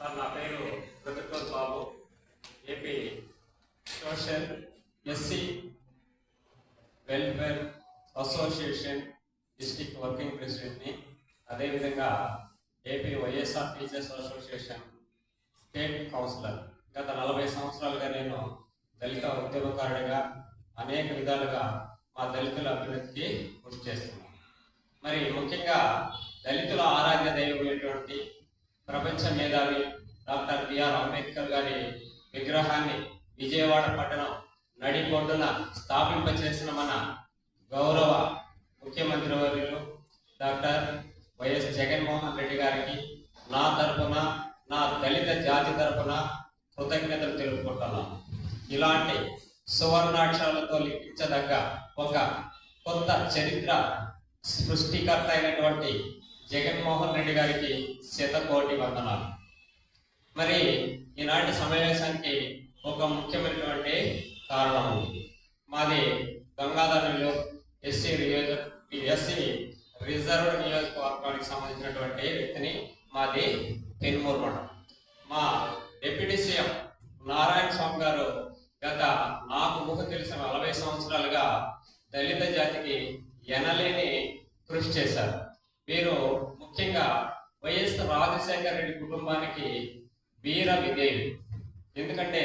Sir నా పేరు Pratikol Babu. AP social SC welfare association district working ప్రెసిడెంట్ని. అదేవిధంగా AP YSR teachers association state councillor. గత నలభై సంవత్సరాలుగా నేను దళిత ఉద్యమకారుడిగా అనేక విధాలుగా మా దళితుల అభివృద్ధికి కృషి చేస్తున్నాను. మరి ముఖ్యంగా దళితుల ఆరాధ్య దైవమైనటువంటి ప్రపంచ మేధావి డాక్టర్ బిఆర్ అంబేద్కర్ గారి విగ్రహాన్ని విజయవాడ పట్టణం నడిబొడ్డున స్థాపింపచేసిన మన గౌరవ ముఖ్యమంత్రి వర్యులు డాక్టర్ వైఎస్ జగన్మోహన్ రెడ్డి గారికి నా తరపున నా దళిత జాతి తరపున కృతజ్ఞతలు తెలుపుకుంటున్నాను ఇలాంటి సువర్ణాక్షరాలతో లిఖించదగ్గ ఒక కొత్త చరిత్ర సృష్టికర్త అయినటువంటి జగన్మోహన్ రెడ్డి గారికి శతకోటి వందనాలు. మరి ఈనాటి సమావేశానికి ఒక ముఖ్యమైనటువంటి కారణం ఉంది. మాది గంగాధరంలో ఎస్సీ నియోజక ఎస్సీ రిజర్వ్ నియోజకవర్గానికి సంబంధించినటువంటి వ్యక్తిని మాది పెనుమూరు మండలం. మా డిప్యూటీ సీఎం నారాయణ స్వామి గారు గత నాకు ముఖం తెలిసిన నలభై సంవత్సరాలుగా దళిత జాతికి ఎనలేని కృషి చేశారు. వీరు ముఖ్యంగా వైఎస్ రాజశేఖర రెడ్డి కుటుంబానికి వీర విధేయులు. ఎందుకంటే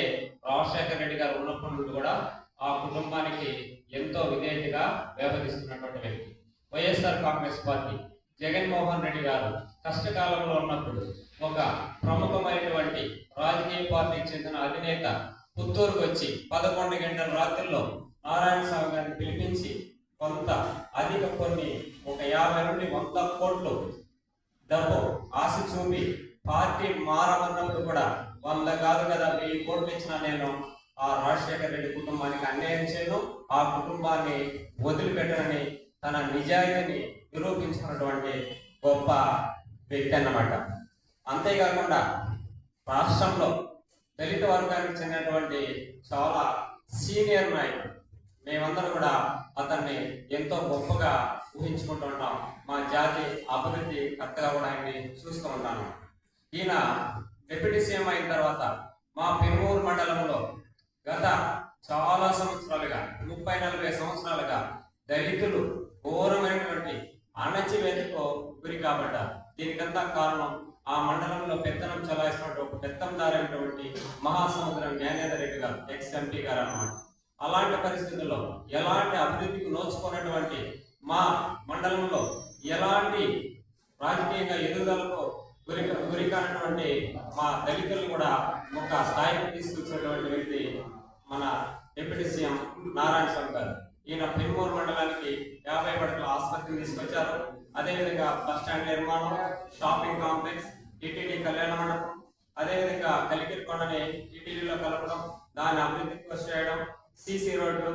రాజశేఖర రెడ్డి గారు ఉన్నప్పటి నుండి కూడా ఆ కుటుంబానికి ఎంతో విధేయతగా వ్యవహరిస్తున్నటువంటి వ్యక్తి. YSR Congress party Jaganmohan Reddy గారు కష్టకాలంలో ఉన్నప్పుడు ఒక ప్రముఖమైనటువంటి రాజకీయ పార్టీకి చెందిన అధినేత పుత్తూరుకు వచ్చి పదకొండు గంటల రాత్రిలో నారాయణ స్వామి గారిని పిలిపించి కొంత అధిక కొన్ని ఒక యాభై నుండి వంద కోట్లు డబ్బు ఆశ చూపి పార్టీ మారమన్నప్పుడు కూడా వంద కాదు కదా వెయ్యి కోట్లు ఇచ్చిన నేను ఆ రాజశేఖర రెడ్డి కుటుంబానికి అన్యాయం చేయను. ఆ కుటుంబాన్ని వదిలిపెట్టనని తన నిజాయితీని నిరూపించుకున్నటువంటి గొప్ప వ్యక్తి అన్నమాట. అంతేకాకుండా రాష్ట్రంలో దళిత వర్గానికి చెందినటువంటి చాలా సీనియర్ నాయకుడు మేమందరం కూడా అతన్ని ఎంతో గొప్పగా ఊహించుకుంటూ ఉంటాం మా జాతి అభివృద్ధి కరెక్ట్గా కూడా ఆయన్ని చూస్తూ ఉంటాను. ఈయన డిప్యూటీ సీఎం అయిన తర్వాత మా పెరుమూరు మండలంలో గత చాలా సంవత్సరాలుగా ముప్పై నలభై సంవత్సరాలుగా దళితులు ఘోరమైనటువంటి అణచివేతకు గురి కాబడ్డారు. దీనికంతా కారణం ఆ మండలంలో పెత్తనం చలాయిస్తున్నటువంటి ఒక పెత్తందారైనటువంటి మహాసముద్రం జ్ఞానేందర్ రెడ్డి గారు ఎక్స్ ఎంపీ గారు అన్నమాట. అలాంటి పరిస్థితుల్లో ఎలాంటి అభివృద్ధికి నోచుకున్నటువంటి మా మండలంలో ఎలాంటి రాజకీయంగా ఎదుగుదలకు గురి గురి కానటువంటి మా దళితులను కూడా ఒక స్థాయికి తీసుకొచ్చినటువంటి వ్యక్తి మన డిప్యూటీ సీఎం నారాయణ స్వామి గారు. ఈయన పెనుమూరు మండలానికి యాభై పడకల ఆసుపత్రిని తీసుకొచ్చారు. అదేవిధంగా బస్ స్టాండ్ నిర్మాణం షాపింగ్ కాంప్లెక్స్ టీటీడీ కళ్యాణ మండపం అదేవిధంగా కలికిరికొండని టీటీడీలో కలపడం దాని అభివృద్ధికి కృషి చేయడం సీసీ రోడ్లు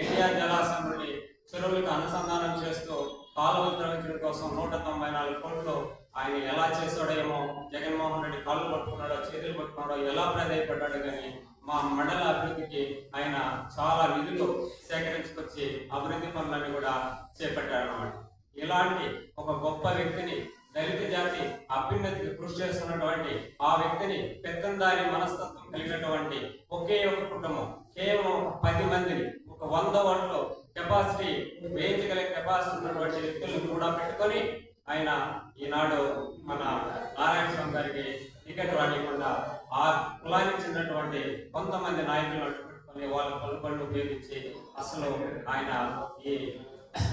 ఎన్టీఆర్ జలాశయం నుండి చెరువులకు అనుసంధానం చేస్తూ కాలువలు తరలించడం కోసం నూట తొంభై నాలుగు కోట్లు ఆయన ఎలా చేస్తాడేమో జగన్మోహన్ రెడ్డి కాళ్ళు పట్టుకున్నాడో చేతులు పట్టుకున్నాడో ఎలా ప్రదేయపడ్డాడు కానీ మా మండల అభివృద్ధికి ఆయన చాలా నిధులు సేకరించుకొచ్చి అభివృద్ధి పనులన్నీ కూడా చేపట్టాడు అన్నమాట ఇలాంటి ఒక గొప్ప వ్యక్తిని దళిత జాతి అభ్యున్నతికి కృషి చేస్తున్నటువంటి ఆ వ్యక్తిని పెత్తందారి మనస్తత్వం కలిగినటువంటి ఒకే ఒక కుటుంబం కేవలం పది మందిని ఒక వంద ఓట్లు కెపాసిటీ వేయించగలిగే కెపాసిటీ ఉన్నటువంటి వ్యక్తులను కూడా పెట్టుకొని ఆయన ఈనాడు మన నారాయణ స్వామి గారికి టికెట్ రానివ్వకుండా ఆ కులానికి చెందినటువంటి కొంతమంది నాయకులను పెట్టుకొని వాళ్ళ పలుపళ్ళు ఉపయోగించి అసలు ఆయన ఈ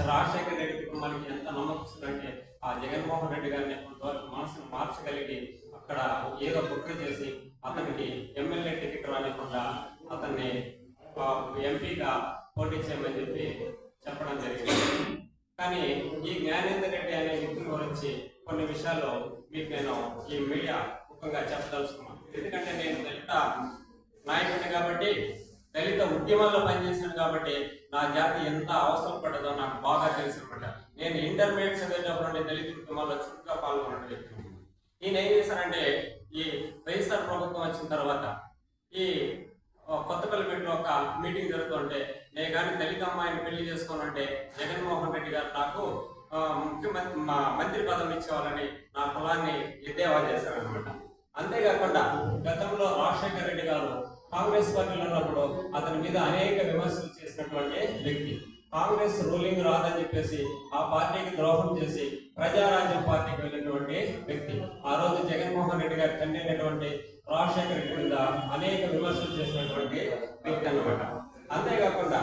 రాజశేఖర రెడ్డి కుటుంబానికి ఎంత నమ్మకస్తుందంటే ఆ జగన్మోహన్ రెడ్డి గారిని కొంతవరకు మనసును మార్చగలిగి అక్కడ ఏదో కుట్ర చేసి అతనికి ఎమ్మెల్యే టికెట్ రానివ్వకుండా అతన్ని ఎంపీగా పోటీ చేయమని చెప్పి చెప్పడం జరిగింది. కానీ ఈ జ్ఞానేందర్ రెడ్డి అనే వ్యక్తి గురించి కొన్ని విషయాల్లో మీకు నేను ఈ మీడియా ముఖ్యంగా చెప్పదలుచుకున్నాను. ఎందుకంటే నేను దళిత నాయకుడిని కాబట్టి దళిత ఉద్యమాల్లో పనిచేశాను కాబట్టి నా జాతి ఎంత అవసరం పడదో నాకు బాగా తెలిసి నేను ఇంటర్మీడియట్ చదివేటప్పుడు నుండి దళిత ఉద్యమాల్లో చురుగ్గా పాల్గొన్న వ్యక్తి నేను. ఏం చేశానంటే ఈ వైఎస్ఆర్ ప్రభుత్వం వచ్చిన తర్వాత ఈ కొత్తపల్లి పెట్టిన ఒక మీటింగ్ జరుగుతుంటే నేను కానీ దళిత అమ్మాయిని పెళ్ళి చేసుకోనంటే జగన్మోహన్ రెడ్డి గారు నాకు ముఖ్యమంత్రి మా మంత్రి పదం ఇచ్చేవాళ్ళని నా పొలాన్ని ఎద్దేవా చేశారనమాట అంతేకాకుండా గతంలో రాజశేఖర రెడ్డి గారు కాంగ్రెస్ పార్టీలో ఉన్నప్పుడు అతని మీద అనేక విమర్శలు చేసినటువంటి వ్యక్తి. కాంగ్రెస్ రూలింగ్ రాదని చెప్పేసి ఆ పార్టీకి ద్రోహం చేసి ప్రజారాజ్యం పార్టీకి వెళ్ళినటువంటి వ్యక్తి. ఆ రోజు జగన్మోహన్ రెడ్డి గారు తండ్రి రాజశేఖర్ కింద అనేక విమర్శలు చేసినటువంటి వ్యక్తి అన్నమాట. అంతేకాకుండా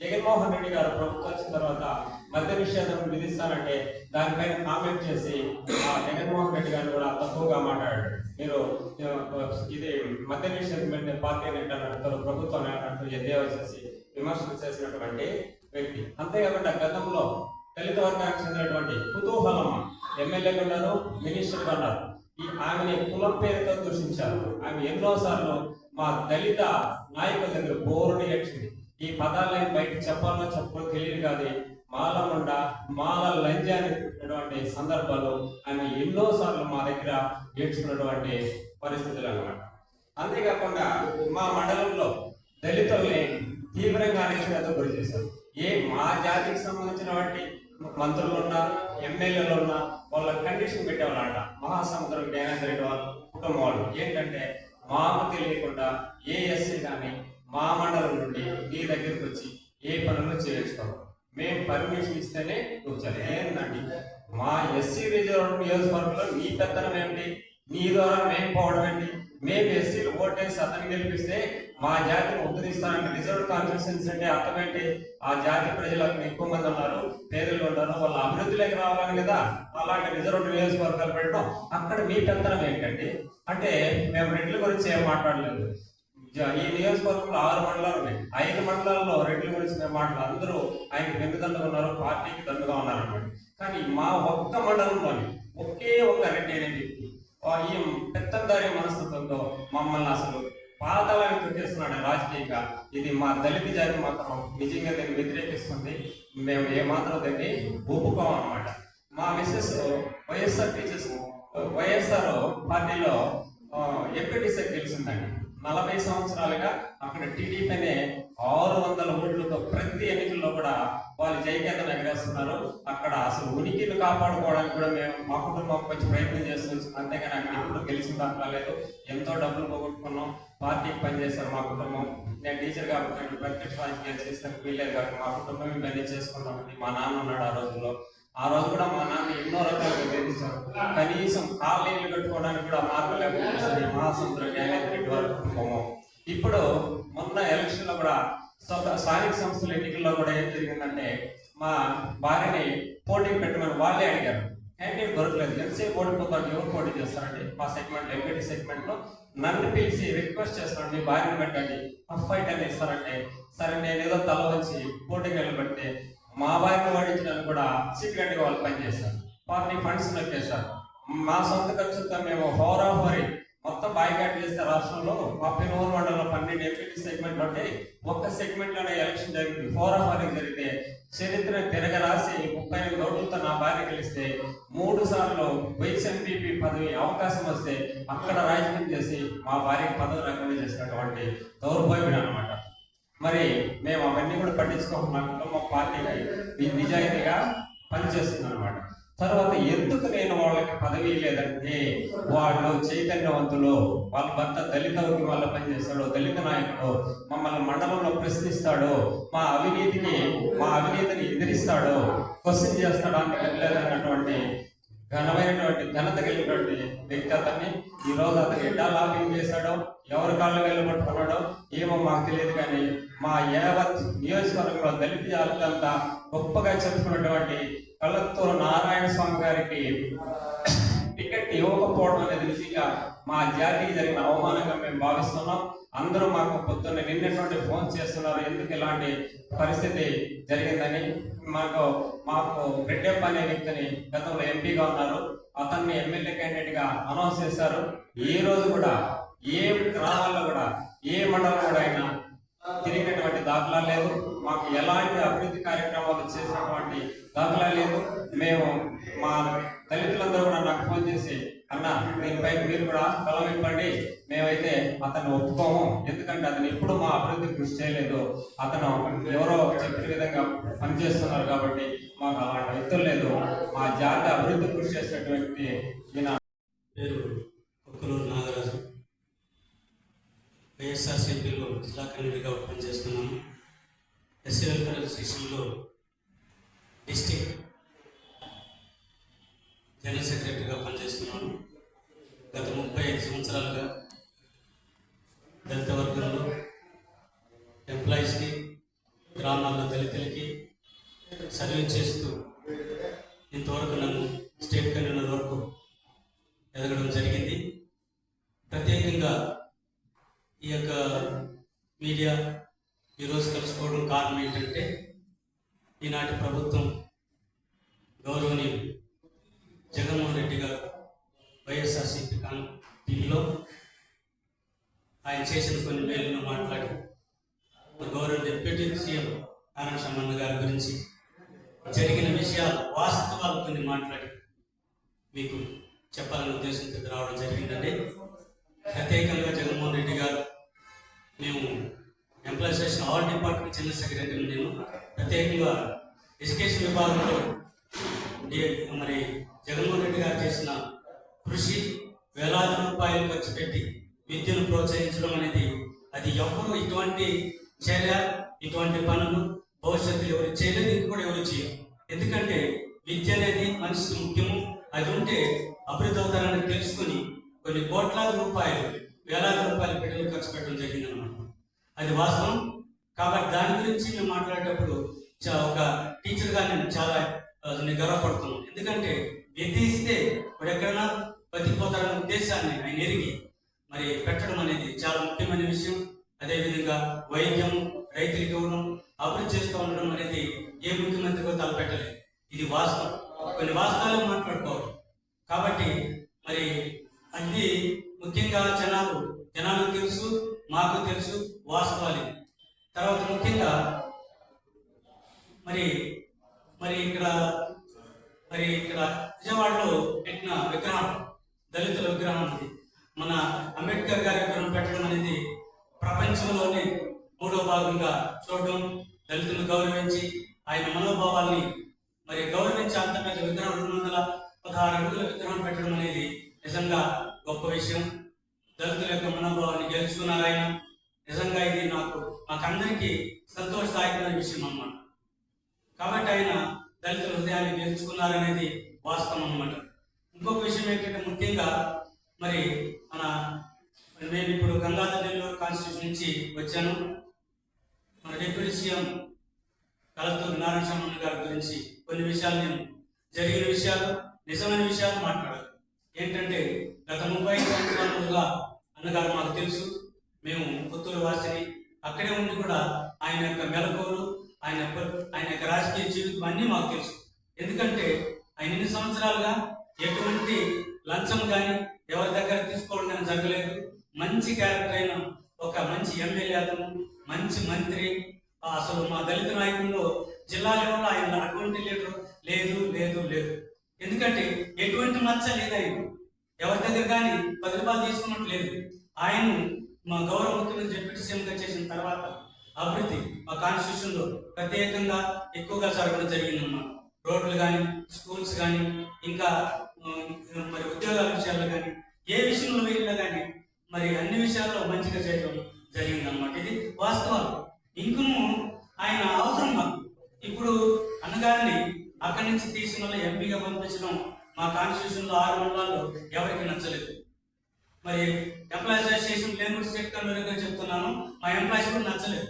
జగన్మోహన్ రెడ్డి గారు ప్రభుత్వం వచ్చిన తర్వాత మద్య నిషేధం విధిస్తానంటే దానిపైన కామెంట్ చేసి ఆ జగన్మోహన్ రెడ్డి గారు కూడా తక్కువగా మాట్లాడాడు. మీరు ఇది మద్య నిషేధం పెట్టిన పార్టీ అంటారు ప్రభుత్వం అంటూ ఎద్దేవా చేసి విమర్శలు చేసినటువంటి వ్యక్తి. అంతేకాకుండా గతంలో దళిత వర్గానికి చెందినటువంటి కుతూహలమ్మ ఎమ్మెల్యేగా ఉన్నారు మినిస్టర్గా ఉన్నారు. ఈ ఆమెని కులం పేరుతో దూషించారు. ఆమె ఎన్నో సార్లు మా దళిత నాయకుల దగ్గర బోరుని ఏడ్చింది. ఈ పదాలను బయట చెప్పాలో చెప్పడం తెలియదు కానీ మాలముండ మాల లంజ అనేటువంటి సందర్భాలు ఆమె ఎన్నో సార్లు మా దగ్గర ఏడ్చుకున్నటువంటి పరిస్థితులు అన్నమాట. అంతేకాకుండా మా మండలంలో దళితుల్ని తీవ్రంగా అణచివేత గురి చేశారు. ఏ మా జాతికి సంబంధించినటువంటి మంత్రులు ఉన్నా ఎమ్మెల్యేలు ఉన్నా వాళ్ళ కండిషన్ పెట్టేవాళ్ళంట. మహాసముద్రం జ్ఞానేంద్ర రెడ్డి వాళ్ళ కుటుంబం వాళ్ళు. ఏంటంటే మాకు తెలియకుండా ఏ ఎస్సీ కానీ మా మండలం నుండి నీ దగ్గరికి వచ్చి ఏ పనులు చేయించుకోవాలి. మేము పర్మిషన్ ఇస్తేనే నువ్వు చదివేందండి మా ఎస్సీ రిజర్వ్ నియోజకవర్గంలో నీ పెత్తనం ఏమిటి నీ ద్వారా మేము పోవడం ఏంటి? మేము ఎస్సీలు ఓటేసి అతను గెలిపిస్తే మా జాతిని ఉద్ధరిస్తానంటే రిజర్వ్ కాన్స్టిట్యూన్సీ అంటే అర్థం ఆ జాతి ప్రజలకు ఎక్కువ మంది ఉన్నారు పేదలు ఉన్నారు వాళ్ళ అభివృద్ధిలోకి రావాలని కదా? అలాంటి రిజర్వ్ నియోజకవర్గాలు పెట్టడం. అక్కడ మీ పెత్తనం ఏంటండి? అంటే మేము రెడ్ల గురించి ఏం మాట్లాడలేదు. ఈ నియోజకవర్గంలో ఆరు మండలాలు ఉన్నాయి. ఐదు మండలాల్లో రెడ్ల గురించి మేము మాట్లాడు అందరూ ఆయన వెన్నుదండగా ఉన్నారు పార్టీకి దండుగా ఉన్నారన్నమాట కానీ మా ఒక్క మండలంలోని ఒకే ఒక్క రెడ్డి అనే వ్యక్తి ఈ పెత్తందారి మనస్తత్వంతో మమ్మల్ని అసలు పాతాళానికి తొక్కేస్తున్నాడు రాజకీయంగా. ఇది మా దళిత జాతి మాత్రం నిజంగా దీన్ని వ్యతిరేకిస్తుంది. మేము ఏమాత్రం దీన్ని ఒప్పుకోం అనమాట మా మిస్సెస్ వైఎస్ఆర్ టీచర్స్ వైఎస్ఆర్ పార్టీలో ఎంపీటీసీ గెలిచిందండి. నలభై సంవత్సరాలుగా అక్కడ టీడీపీనే ఆరు వందల ఓట్లతో ప్రతి ఎన్నికల్లో కూడా వాళ్ళు జయకేతను ఎగరేస్తున్నారు అక్కడ అసలు ఉనికిని కాపాడుకోవడానికి కూడా మేము మా కుటుంబం కొంచెం ప్రయత్నం చేస్తున్నాం. అంతేగాని అక్కడ ఎప్పుడు గెలిచిన దాకా లేదు. ఎంతో డబ్బులు పోగొట్టుకున్నాం. పార్టీకి పనిచేశారు మా కుటుంబం. నేను టీచర్ కాబట్టి ప్రత్యక్ష రాజకీయాలు చేస్తాను. వీల్లేదు కాబట్టి మా కుటుంబం ఇవన్నీ చేసుకుంటామని మా నాన్న ఉన్నాడు ఆ రోజుల్లో. ఆ రోజు కూడా మా నాన్న ఎన్నో రకాలుగా వేధించారు కనీసం కాళ్ళు కట్టుకోవడానికి కూడా మార్గం లేకపోతే మహాసముద్రం న్యాయాలయం రెడ్డి వరకు ఇప్పుడు మొన్న ఎలక్షన్లో కూడా స్థానిక సంస్థల ఎన్నికల్లో కూడా ఏం జరిగిందంటే మా భార్యని పోటీ పెట్టమని వాళ్ళే అడిగారు. క్యాండిడేట్ దొరకలేదు. ఎంతసేపు ఓడిపోతాడు ఎవరు పోటీ చేస్తారండి మా సెగ్మెంట్ ఎంపీటీ సెగ్మెంట్లో నన్ను పిలిచి రిక్వెస్ట్ చేస్తున్నాడు మీ పెట్టండి టఫ్ ఫైట్ అని ఇస్తారంటే సరే నేను ఏదో తల వచ్చి పోటీకి వెళ్ళబట్టి మా భార్యను ఓడించడానికి కూడా సీక్రెట్గా వాళ్ళు పనిచేస్తారు పార్టీ ఫండ్స్ నొక్కేస్తారు మా సొంత ఖర్చులతో మేము హోరా హోరీ మొత్తం బాయ్కాట్ చేస్తే రాష్ట్రంలో ముప్పై నూరు వందల పన్నెండు ఎంపీటీ సెగ్మెంట్ ఉంటే ఒక్క సెగ్మెంట్లోనే ఎలక్షన్ జరిగింది హోరా హోరీ జరిగితే చరిత్ర తిరగరాసి ముప్పై ఎనిమిది ఓట్లతో నా భార్య గెలిస్తే మూడు సార్లు వైస్ ఎంపీపీ పదవి అవకాశం వస్తే అక్కడ రాజకీయం చేసి మా భార్యకి పదవి రాకుండా చేసినటువంటి దౌర్భాగ్యుడు అనమాట మరి మేము అవన్నీ కూడా పట్టించుకోకుండా మా పార్టీగా నిజాయితీగా పనిచేస్తుంది అనమాట తర్వాత ఎందుకు నేను వాళ్ళకి పదవి లేదంటే వాళ్ళు చైతన్యవంతులు వాళ్ళ భర్త దళిత వాళ్ళ పనిచేస్తాడు దళిత నాయకుడు మమ్మల్ని మండలంలో ప్రశ్నిస్తాడు మా అవినీతిని మా అవినీతిని ఎదిరిస్తాడు క్వశ్చన్ చేస్తాడు అంటే లేదన్నటువంటి ఘనమైనటువంటి ఘనత కలిగినటువంటి వ్యక్తి అతన్ని. ఈ రోజు అతను ఎట్లా లాకింగ్ చేశాడో ఎవరి కాళ్ళు వెళ్ళబట్టుకున్నాడో ఏమో మాకు తెలియదు కానీ మా యావత్ నియోజకవర్గంలో దళిత జాతులంతా గొప్పగా చెప్పుకున్నటువంటి కళ్ళత్తూరు నారాయణ స్వామి గారికి టికెట్ ఇవ్వకపోవడం అనేది నిజంగా మా జాతికి జరిగిన అవమానంగా మేము భావిస్తున్నాం. అందరూ మాకు పొద్దున్న నిన్నటువంటి ఫోన్ చేస్తున్నారు. ఎందుకు ఇలాంటి పరిస్థితి జరిగిందని మాకు మాకు రెడ్డప్ప అనే వ్యక్తిని గతంలో ఎంపీగా ఉన్నారు. అతన్ని ఎమ్మెల్యే క్యాండిడేట్గా అనౌన్స్ చేశారు. ఏ రోజు కూడా ఏ గ్రామాల్లో కూడా ఏ మండలం కూడా అయినా తిరిగినటువంటి దాఖలా లేదు. మాకు ఎలాంటి అభివృద్ధి కార్యక్రమాలు చేసినటువంటి దాఖలా లేదు. మేము మా దళితులందరూ కూడా నాకు ఫోన్ చేసి అన్న దీనిపై మీరు కూడా బలం ఇవ్వండి. మేమైతే అతను ఒప్పుకోము. ఎందుకంటే అతను ఎప్పుడు మా అభివృద్ధి కృషి చేయలేదు. అతను ఎవరో చెప్పిన విధంగా పనిచేస్తున్నారు కాబట్టి మాకు అలాంటి వ్యక్తులు లేదు. మా జాతి అభివృద్ధి కృషి చేసినటువంటి వ్యక్తి ఈయన. పేరు కుక్కలూరు నాగరాజు. వైఎస్ఆర్సీపీలో జిల్లా కన్వీనర్గా పనిచేస్తున్నాను ఎస్సీ వెల్ఫేర్ అసోసియేషన్లో డిస్టిక్ జనరల్ సెక్రటరీగా పనిచేస్తున్నాను గత ముప్పై ఐదు సంవత్సరాలుగా దళిత వర్గంలో ఎంప్లాయీస్కి గ్రామాల్లో దళితులకి సర్వీస్ చేస్తూ ఇంతవరకు నన్ను స్టేట్ కన్వీనర్ వరకు ఎదగడం జరిగింది. ప్రత్యేకంగా ఈ యొక్క మీడియా ఈరోజు కలుసుకోవడం కారణం ఏంటంటే ఈనాటి ప్రభుత్వం గౌరవనీయులు జగన్మోహన్ రెడ్డి గారు వైఎస్ఆర్సీపీ టీవీలో ఆయన చేసిన కొన్ని మేలను మాట్లాడి గౌరవ డిప్యూటీ సీఎం నారాయణ సమ్మన్న గారి గురించి జరిగిన విషయాలు వాస్తవాలు కొన్ని మాట్లాడి మీకు చెప్పాలనే ఉద్దేశంతో రావడం జరిగిందండి. ప్రత్యేకంగా జగన్మోహన్ రెడ్డి గారు మేము employees station all department general secretary నేను ప్రత్యేకంగా ఎడ్యుకేషన్ విభాగంలో మరి జగన్మోహన్ రెడ్డి గారు చేసిన కృషి వేలాది రూపాయలు ఖర్చు పెట్టి విద్యను ప్రోత్సహించడం అనేది అది ఎవరు ఇటువంటి చర్య ఇటువంటి పనులు భవిష్యత్తులో ఎవరు చేయలేదు కూడా ఎవరు చేయరు. ఎందుకంటే విద్య అనేది మనిషికి ముఖ్యము. అది ఉంటే అభివృద్ధి అవుతారని తెలుసుకుని కొన్ని కోట్లాది రూపాయలు వేలాది రూపాయలు పెట్టలు ఖర్చు పెట్టడం జరిగింది అనమాట అది వాస్తవం. కాబట్టి దాని గురించి మేము మాట్లాడేటప్పుడు ఒక టీచర్గా నేను చాలా ఆ, ఎందుకంటే విద్య ఇస్తే ఇప్పుడు ఎక్కడైనా బతికిపోతారనే ఉద్దేశాన్ని ఆయన ఎరిగి మరి పెట్టడం అనేది చాలా ముఖ్యమైన విషయం. అదేవిధంగా వైద్యం రైతులకు ఇవ్వడం అభివృద్ధి చేస్తూ ఉండడం అనేది ఏ ముఖ్యమంత్రి కూడా తలపెట్టలేదు. ఇది వాస్తవం. కొన్ని వాస్తవాలు మాట్లాడుకోవాలి. కాబట్టి మరి అన్ని ముఖ్యంగా జనాలు జనాలకు తెలుసు మాకు తెలుసు వాస్తవాలు. తర్వాత ముఖ్యంగా మరి మరి ఇక్కడ మరి ఇక్కడ విజయవాడలో పెట్టిన విగ్రహం దళితుల విగ్రహం ఇది. మన అంబేద్కర్ గారి విగ్రహం పెట్టడం అనేది ప్రపంచంలోనే మూడో భాగంగా చూడడం దళితులను గౌరవించి ఆయన మనోభావాల్ని మరి గౌరవించి అంత పెద్ద విగ్రహం రెండు వందల పదహారు అడుగుల విగ్రహం పెట్టడం అనేది నిజంగా గొప్ప విషయం. దళితుల యొక్క మనోభావాన్ని గెలుచుకున్నారు ఆయన. నిజంగా ఇది నాకు మాకందరికీ సంతోషదాయకమైన విషయం అన్నమాట. దళితుల హృదయాన్ని గెలుచుకున్నారనేది వాస్తవం అన్నమాట. ఇంకొక విషయం ఏంటంటే ముఖ్యంగా మరి మన నేను ఇప్పుడు గంగాధర్ నెల్లూరు కాన్స్టిట్యూషన్ నుంచి వచ్చాను. మన deputy CM collector Narayana Swamy గారి గురించి కొన్ని విషయాలు నేను జరిగిన విషయాలు నిజమైన విషయాలు మాట్లాడాలి. ఏంటంటే గత ముప్పై సంవత్సరాలుగా అన్నగారు మాకు తెలుసు. మేము పుత్తూరు వాసిని. అక్కడే ఉండి కూడా ఆయన యొక్క మెలకువలు ఆయన ఆయన యొక్క రాజకీయ జీవితం అన్నీ మాకు తెలుసు. ఎందుకంటే ఆయన ఎన్ని సంవత్సరాలుగా ఎటువంటి లంచం కానీ ఎవరి దగ్గర తీసుకోవడం కానీ జరగలేదు. మంచి క్యారెక్టర్ అయిన ఒక మంచి ఎమ్మెల్యే అతను మంచి మంత్రి. అసలు మా దళిత నాయకుల్లో జిల్లా లెవెల్లో ఆయన అటువంటి లీడర్ లేదు లేదు లేదు. ఎందుకంటే ఎటువంటి మచ్చ లేదు ఆయన ఎవరి దగ్గర కానీ పది రూపాయలు తీసుకున్నట్టు లేదు. ఆయన మా గౌరవ ముఖ్యమంత్రి డిప్యూటీ సీఎంగా చేసిన తర్వాత అభివృద్ధి మా కాన్స్టిట్యూషన్లో ప్రత్యేకంగా ఎక్కువగా జరగడం జరిగిందన్నమాట రోడ్లు కానీ స్కూల్స్ కానీ ఇంకా మరి ఉద్యోగాల విషయాల్లో కానీ ఏ విషయంలో వెళ్ళినా కానీ మరి అన్ని విషయాల్లో మంచిగా చేయడం జరిగిందన్నమాట. ఇది వాస్తవాలు ఇంకను ఆయన అవసరం మాకు. ఇప్పుడు అన్నగారిని అక్కడి నుంచి తీసిన వాళ్ళు ఎంపీగా పంపించడం మా కాన్స్టిట్యూషన్లో ఆరు మండలాల్లో ఎవరికి నచ్చలేదు. మరి ఎంప్లాయీస్ అసోసియేషన్ లేబర్ సెక్టర్ చెప్తున్నాను మా ఎంప్లాయీస్ కూడా నచ్చలేదు.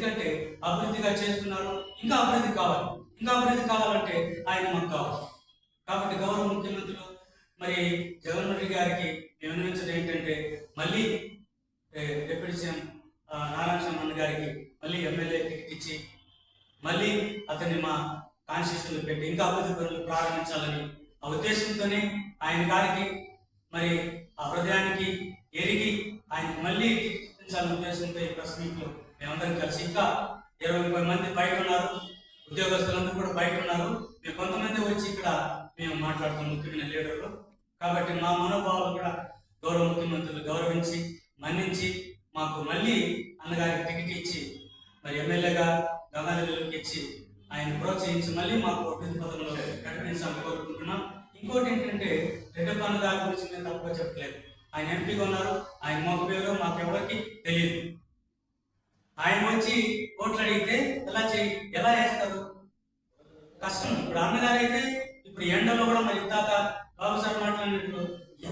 ఎందుకంటే అభివృద్ధిగా చేస్తున్నారు ఇంకా అభివృద్ధి కావాలి. ఇంకా అభివృద్ధి కావాలంటే ఆయన మాకు కావాలి. కాబట్టి గౌరవ ముఖ్యమంత్రులు మరి జగన్మోహన్ రెడ్డి గారికి మేము ఏంటంటే మళ్ళీ డిప్యూటీ సీఎం నారాయణ గారికి మళ్ళీ ఎమ్మెల్యే టికెట్ ఇచ్చి మళ్ళీ అతన్ని మా కాన్స్టిట్యూషన్లో పెట్టి ఇంకా అభివృద్ధి పనులు ప్రారంభించాలని ఆ ఉద్దేశంతోనే ఆయన గారికి మరి ఆ హృదయానికి ఎరిగి ఆయన మళ్ళీ టికెట్ ఇప్పించాలనే ఉద్దేశంతో ఈ ప్రెస్ మీట్లో మేమందరం కలిసి ఇంకా ఇరవై ముప్పై మంది బయట ఉన్నారు. ఉద్యోగస్తులందరూ కూడా బయట ఉన్నారు. మేము కొంతమంది వచ్చి ఇక్కడ మేము మాట్లాడుతాం ముఖ్యమైన లీడర్లు. కాబట్టి మా మనోభావాలు కూడా గౌరవ ముఖ్యమంత్రులు గౌరవించి మన్నించి మాకు మళ్ళీ అన్నగారికి టికెట్ ఇచ్చి మరి ఎమ్మెల్యేగా గంగాధరలోకి ఇచ్చి ఆయన ప్రోత్సహించి మళ్ళీ మాకు అభివృద్ధి పదంలో ప్రకటించాలని కోరుకుంటున్నాం. ఇంకోటి ఏంటంటే రెడ్డప్పన్న గారి గురించి నేను తప్పుగా చెప్పలేదు. ఆయన ఎంపీగా ఉన్నారు. ఆయన మాకు పేరు మాకు ఎవరికి తెలియదు. ఆయన వచ్చి ఓట్లు అడిగితే ఎలా చేయి ఎలా వేస్తారు కష్టం. ఇప్పుడు అన్నగారు అయితే ఇప్పుడు ఎండలో కూడా మరి ఇందాక బాబు సార్ మాట్లాడినట్లు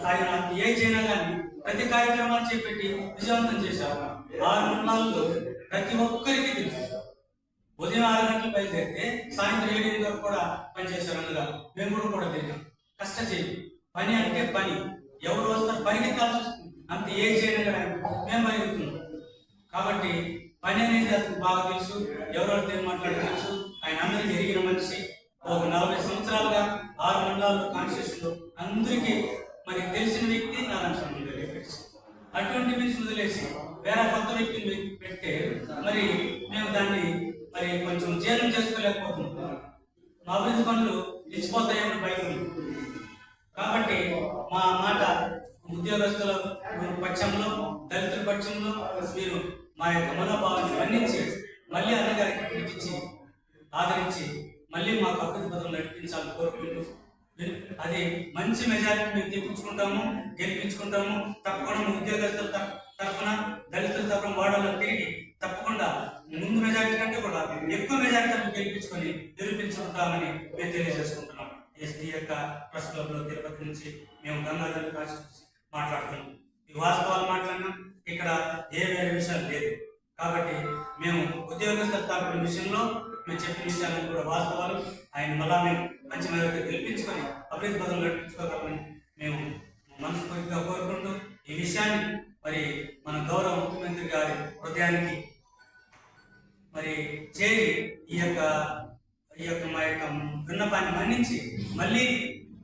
ఆయన ఏ చేయనా కానీ ప్రతి కార్యక్రమాలు చేపెట్టి విజయవంతం చేశారు. ఆరు మండలాల్లో ప్రతి ఒక్కరికి తెలుసు. ఉదయం ఆరు గంటలకు బయలుదేరితే సాయంత్రం ఏడు వరకు కూడా పనిచేశారు అందులో మేము కూడా కూడా తిరిగాం. కష్ట చేయి పని అంటే పని. ఎవరు వస్తారు? పరిగెత్తాల్సి వస్తుంది. అంత ఏ చేయడం కానీ మేము పరిగెత్తున్నాం. కాబట్టి పని అనేది అతనికి బాగా తెలుసు. ఎవరెవరితో మాట్లాడి తెలుసు. ఆయన అందరికీ ఎరిగిన మనిషి. ఒక నలభై సంవత్సరాలుగా ఆరు మండలాల్లో కాన్స్టిట్యూషన్ అందరికీ మరి తెలిసిన వ్యక్తి నారాయణ స్వామి గారు అటువంటి మనిషి వదిలేసి వేరే కొత్త వ్యక్తిని పెడితే మరి మేము దాన్ని మరి కొంచెం జీర్ణం చేసుకోలేకపోతున్నాం. మా అభివృద్ధి పనులు నిలిచిపోతాయని భయం కాబట్టి మా మాట ఉద్యోగస్తుల పక్షంలో దళితుల పక్షంలో మీరు మా యొక్క మనోభావాన్ని మన్నించి మళ్ళీ అన్నగారికి పిలిపించి ఆదరించి మళ్ళీ మాకు అభివృద్ధి పదవులు నడిపించాలని కోరుకుంటూ అది మంచి మెజారిటీ మేము తెప్పించుకుంటాము గెలిపించుకుంటాము తప్పకుండా ఉద్యోగస్తుల తరఫున దళితుల తరఫున వాడలో తిరిగి తప్పకుండా ముందు మెజారిటీ కంటే కూడా ఎక్కువ మెజారిటీ గెలిపించుకొని నిరూపించుకుంటామని మేము తెలియజేసుకుంటున్నాం. ఎస్డి యొక్క ప్రెస్ క్లబ్లో తిరుపతి నుంచి మేము గంగాధర్ కాశీ మాట్లాడుతున్నాం. ఈ వాస్తవాలు మాట్లాడినాం ఇక్కడ ఏ వేరే విషయాలు లేదు. కాబట్టి మేము ఉద్యోగస్తుల తరపున విషయంలో మేము చెప్పిన విషయాలను కూడా వాస్తవాలు ఆయన మళ్ళా మేము మంచి మేరకు గెలిపించుకొని అభివృద్ధి బదులు నడిపించుకోగలమని మేము మనస్ఫూర్తిగా కోరుకుంటూ ఈ విషయాన్ని మరి మన గౌరవ ముఖ్యమంత్రి గారి హృదయానికి మరి చేరి ఈ యొక్క ఈ యొక్క మా యొక్క విన్నపాన్ని మన్నించి మళ్ళీ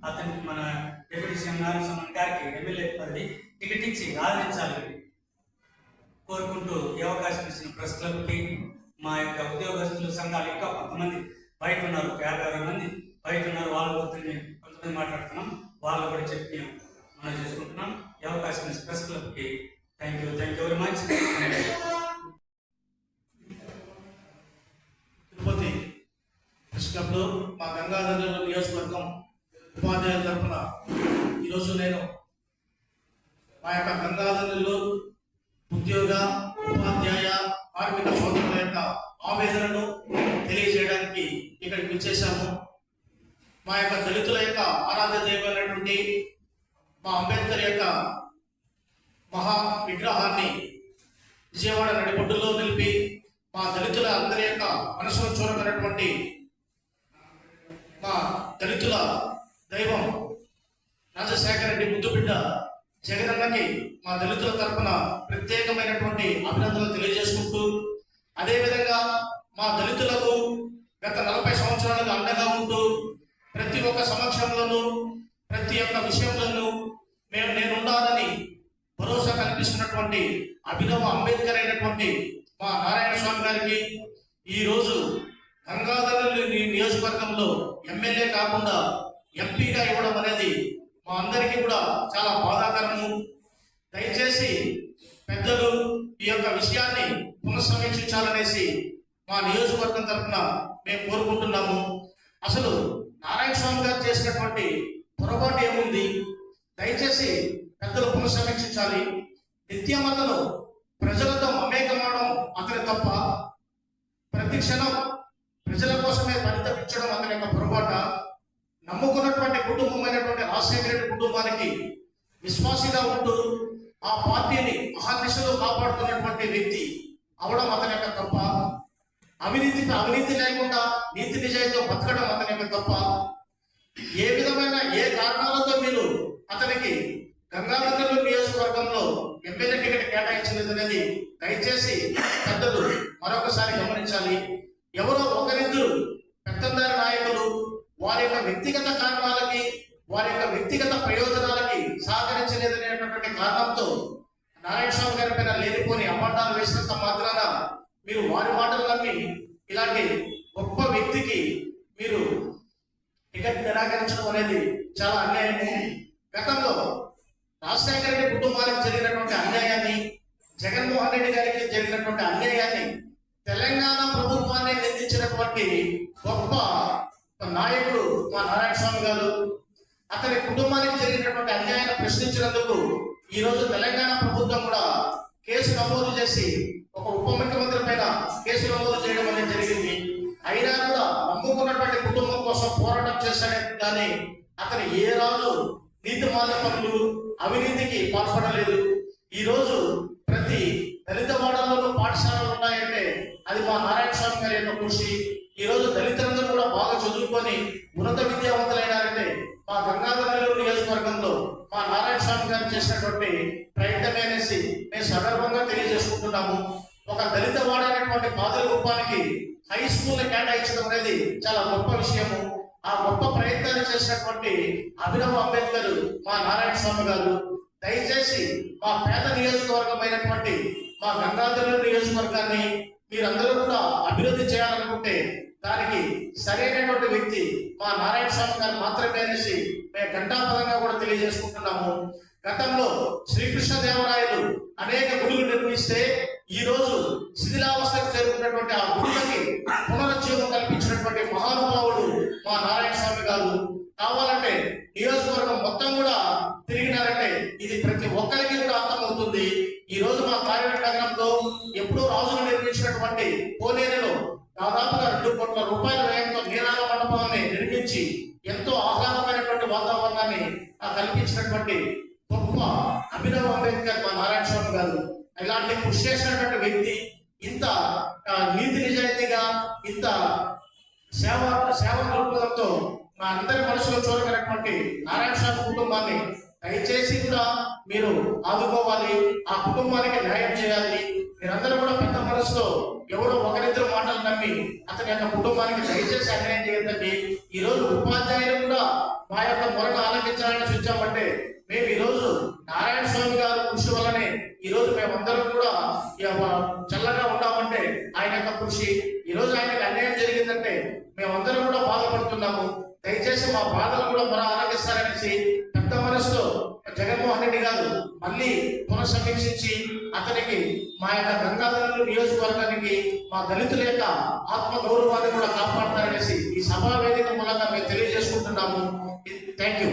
అతనికి మన డిప్యూటీ సీఎం నారాయణ స్వామి గారికి ఎమ్మెల్యే పదవి టికెట్ ఇచ్చి ఆదరించాలని కోరుకుంటూ ఈ అవకాశం ఇచ్చిన ప్రెస్ క్లబ్కి మా యొక్క ఉద్యోగస్తులు సంఘాలు ఇంకా కొంతమంది బయట ఉన్నారు ఒక యాభై అరవై మంది బయట ఉన్నారు. వాళ్ళ వద్దని కొంతమంది మాట్లాడుతున్నాం. వాళ్ళు కూడా చెప్పి మనం చేసుకుంటున్నాం. ఈ అవకాశం ఇచ్చిన ప్రెస్ క్లబ్కి thank you thank you very much Tirupati press క్లబ్లో మా గంగాధర నియోజకవర్గం ఉపాధ్యాయుల తరఫున ఈరోజు నేను మా యొక్క గంగాధరలో ఉద్యోగ ఉపాధ్యాయ కార్మిక సోదరుల యొక్క ఆవేదనను తెలియజేయడానికి ఇక్కడికి వచ్చేసాము మా యొక్క దళితుల యొక్క ఆరాధ్య దైవమైనటువంటి మా అంబేద్కర్ యొక్క మహా విగ్రహాన్ని విజయవాడ నడిపొడ్డులో నిలిపి మా దళితుల అందరి యొక్క మనసును చూడగలటువంటి మా దళితుల దైవం రాజశేఖర రెడ్డి ముద్దుబిడ్డ జగనన్నకి మా దళితుల తరఫున ప్రత్యేకమైనటువంటి అభినందనలు తెలియజేసుకుంటూ అదేవిధంగా మా దళితులకు గత నలభై సంవత్సరాలకు అండగా ఉంటూ ప్రతి ఒక్క సమక్షంలోనూ ప్రతి ఒక్క విషయంలోనూ మేము నేనున్నానని భరోసా కల్పిస్తున్నటువంటి అభినవ అంబేద్కర్ అయినటువంటి మా నారాయణ స్వామి గారికి ఈరోజు రోజు గంగాధర నియోజకవర్గంలో ఎమ్మెల్యే కాకుండా ఎంపీగా ఇవ్వడం అనేది మా అందరికీ కూడా చాలా బాధాకరము. దయచేసి పెద్దలు ఈ యొక్క విషయాన్ని పునఃసమీక్షించాలనేసి మా నియోజకవర్గం తరఫున మేము కోరుకుంటున్నాము. అసలు నారాయణ స్వామి గారు చేసినటువంటి పొరపాటు ఏముంది? దయచేసి పెద్దలు పునఃసమీక్షించాలి. నిత్యమతను ప్రజలతో మమేకమవడం అతని తప్ప ప్రతి క్షణం ప్రజల కోసమే పరితపించడం అతని యొక్క పొరపాట. నమ్ముకున్నటువంటి కుటుంబమైనటువంటి రాజశేఖర రెడ్డి కుటుంబానికి విశ్వాసిగా ఉంటూ ఆ పార్టీని మహాదిశలో కాపాడుతున్నటువంటి వ్యక్తి అవడం అతని యొక్క తప్ప. అవినీతి అవినీతి లేకుండా నీతి నిజాయితీ బతకడం అతని యొక్క తప్ప. ఏ విధమైన ఏ కారణాలతో మీరు అతనికి గంగాధర నియోజకవర్గంలో ఎమ్మెల్యే టికెట్ కేటాయించలేదు అనేది దయచేసి పెద్దలు మరొకసారి గమనించాలి. ఎవరో ఒకరిద్దరు పెత్తందారి నాయకులు వారి యొక్క వ్యక్తిగత కారణాలకి వారి యొక్క వ్యక్తిగత ప్రయోజనాలకి సహకరించలేదనేటటువంటి కారణంతో నారాయణ స్వామి గారి పైన లేనిపోని అమ్మండాలు వేసినంత మాత్రాన మీరు వారి మాటలు నమ్మి ఇలాంటి గొప్ప వ్యక్తికి మీరు టికెట్ నిరాకరించడం అనేది చాలా అన్యాయము గతంలో రాజశేఖర రెడ్డి కుటుంబానికి జరిగినటువంటి అన్యాయాన్ని జగన్మోహన్ రెడ్డి గారికి జరిగినటువంటి అన్యాయాన్ని తెలంగాణ ప్రభుత్వాన్ని నిందించినటువంటి గొప్ప నాయకుడు మా నారాయణ స్వామి గారు అతని కుటుంబానికి జరిగినటువంటి అన్యాయాన్ని ప్రశ్నించినందుకు ఈ రోజు తెలంగాణ ప్రభుత్వం కూడా కేసు నమోదు చేసి ఒక ఉప ముఖ్యమంత్రి పైన కేసు నమోదు చేయడం అనేది జరిగింది. అయినా కూడా నమ్ముకున్నటువంటి కుటుంబం కోసం పోరాటం చేశాడే కానీ అతను ఏ రాజు నీతి మాల అవినీతికి పాల్పడలేదు. ఈ రోజు ప్రతి దళిత వాడల్లోనూ పాఠశాలలు ఉన్నాయంటే అది మా నారాయణ స్వామి గారి యొక్క కృషి. ఈ రోజు దళితులందరూ కూడా బాగా చదువుకొని ఉన్నత విద్యావంతులైనారంటే మా గంగాధర నియోజకవర్గంలో మా నారాయణ స్వామి గారు చేసినటువంటి ప్రయత్నమే అనేసి మేము సందర్భంగా తెలియజేసుకుంటున్నాము. ఒక దళిత వాడైనటువంటి పాదల రూపానికి హై స్కూల్ కేటాయించడం అనేది చాలా గొప్ప విషయము. ఆ గొప్ప ప్రయత్నాన్ని చేసినటువంటి అభినవ్ అంబేద్కర్ మా నారాయణ స్వామి గారు దయచేసి మా పేద నియోజకవర్గం అయినటువంటి మా గంగాధర నియోజకవర్గాన్ని మీరందరూ కూడా అభివృద్ధి చేయాలనుకుంటే దానికి సరైనటువంటి వ్యక్తి మా నారాయణ స్వామి గారు మాత్రమే అనేసి మేము ఘంటాపదంగా కూడా తెలియజేసుకుంటున్నాము. గతంలో శ్రీకృష్ణదేవరాయలు అనేక గుడులు నిర్మిస్తే ఈ రోజు ఆ కుటుంబానికి న్యాయం చేయాలి. మీరందరూ కూడా పెద్ద మనసులో ఎవరో ఒకరిద్దరు మాటలు నమ్మి అతని యొక్క కుటుంబానికి దయచేసి అన్యాయం చేయొద్దండి. దళితుల యొక్క ఆత్మ గౌరవాన్ని కూడా కాపాడతారనేసి ఈ సభా వేదిక మూలంగా మేము తెలియజేసుకుంటున్నాము. Thank you